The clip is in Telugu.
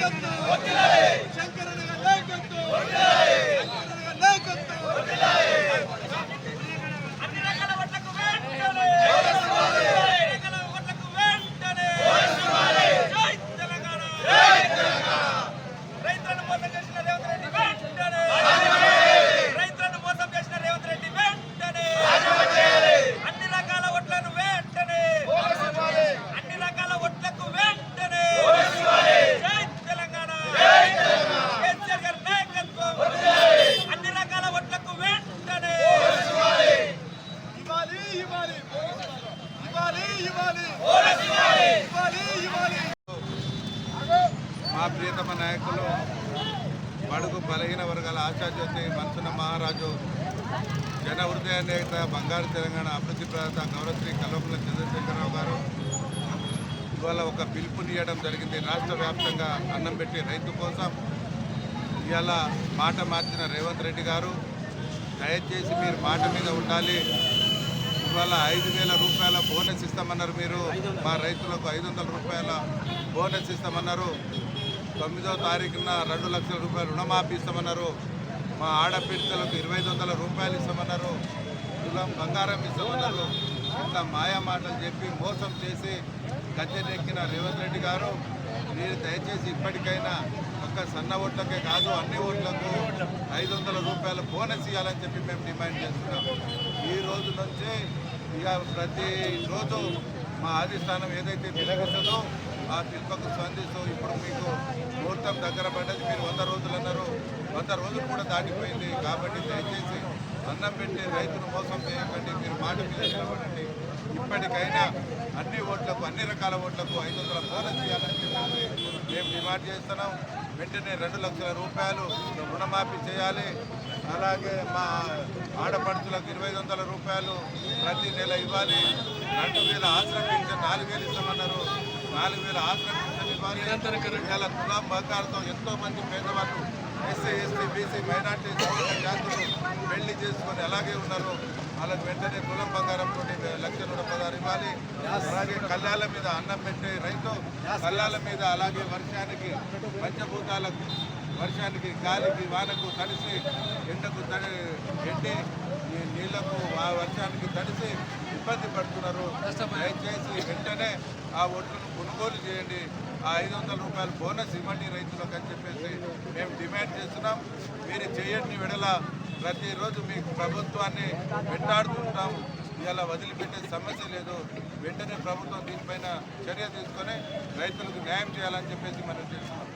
ಹೊಂದಿಲ್ಲ ప్రియతమ నాయకులు బడుగు బలహీన వర్గాల ఆశాజ్యోతి మంచున మహారాజు జన హృదయ నేత బంగారు తెలంగాణ అభివృద్ధి ప్రదాత గౌరవశ్రీ కల్వకుల చంద్రశేఖరరావు గారు ఇవాళ ఒక పిలుపునియడం జరిగింది. రాష్ట్ర వ్యాప్తంగా అన్నం పెట్టి రైతు కోసం ఇవాళ మాట మార్చిన రేవంత్ రెడ్డి గారు దయచేసి మీరు మాట మీద ఉండాలి. ఇవాళ ఐదు వేల రూపాయల బోనస్ ఇస్తామన్నారు మీరు. మా రైతులకు ఐదు వందల రూపాయల బోనస్ ఇస్తామన్నారు. తొమ్మిదో తారీఖున రెండు లక్షల రూపాయలు రుణమాఫీ ఇస్తామన్నారు. మా ఆడపిల్లలకు ఇరవై వందల రూపాయలు ఇస్తామన్నారు. తులం బంగారం ఇస్తామన్నారు. ఇట్లా మాయా మాటలు చెప్పి మోసం చేసి గద్దెనెక్కిన రేవంత్ రెడ్డి గారు మీరు దయచేసి ఇప్పటికైనా ఒక్క సన్న ఓట్లకే కాదు అన్ని ఓట్లకు ఐదు వందల రూపాయల బోనస్ ఇవ్వాలని చెప్పి మేము డిమాండ్ చేస్తున్నాం. ఈ రోజు నుంచే ఇక ప్రతి రోజు మా అధిష్టానం ఏదైతే పిలుపుతుందో ఆ పిలుపుకు స్పందిస్తూ ఇప్పుడు మీకు ముహూర్తం దగ్గర పడ్డది. మీరు వంద రోజులు అన్నారు. వంద రోజులు కూడా దాటిపోయింది. కాబట్టి దయచేసి అన్నం పెట్టి రైతును మోసం చేయకండి. మీరు మాట మీద నిలబడండి. ఇప్పటికైనా అన్ని ఓట్లకు అన్ని రకాల ఓట్లకు ఐదు వందల బోనస్ చేయాలని చెప్పేసి మేము డిమాండ్ చేస్తున్నాం. వెంటనే రెండు లక్షల రూపాయలు రుణమాఫీ చేయాలి. అలాగే మా ఆడపడుచులకు ఇరవై ఐదు వందల రూపాయలు ప్రతి నెల ఇవ్వాలి. రెండు వేల ఆశ్రమించి నాలుగు వేలు ఇస్తామన్నారు. నాలుగు వేల ఆశ్రమ పింఛన్ ఇవ్వాలి ఇవాళ తులాం ఎంతో మంది పేదవాళ్ళు ఎస్సీ ఎస్టీ బీసీ మైనార్టీ జాతులు పెళ్ళి చేసుకొని అలాగే ఉన్నారు. వాళ్ళకి వెంటనే కులం తోటి లక్ష నూట పదహారు ఇవ్వాలి. అలాగే కళ్ళాల మీద అన్నం పెట్టే రైతు కళ్ళాల మీద అలాగే వర్షానికి పంచభూతాలకు వర్షానికి గాలికి వానకు తడిసి ఎండకు తడి ఎండి నీళ్ళకు ఆ వర్షానికి తడిసి ఇబ్బంది పడుతున్నారు. దయచేసి వెంటనే ఆ ఒడ్లను కొనుగోలు చేయండి. ఆ ఐదు వందల రూపాయలు బోనస్ ఇవ్వండి రైతులకు అని చెప్పేసి మేము డిమాండ్ చేస్తున్నాం. మీరు చేయండి విడల ప్రతిరోజు మీ ప్రభుత్వాన్ని వెంటాడుతుంటాం. ఇలా వదిలిపెట్టే సమస్య లేదు. వెంటనే ప్రభుత్వం దీనిపైన చర్య తీసుకొని రైతులకు న్యాయం చేయాలని చెప్పేసి మనం చేస్తున్నాం.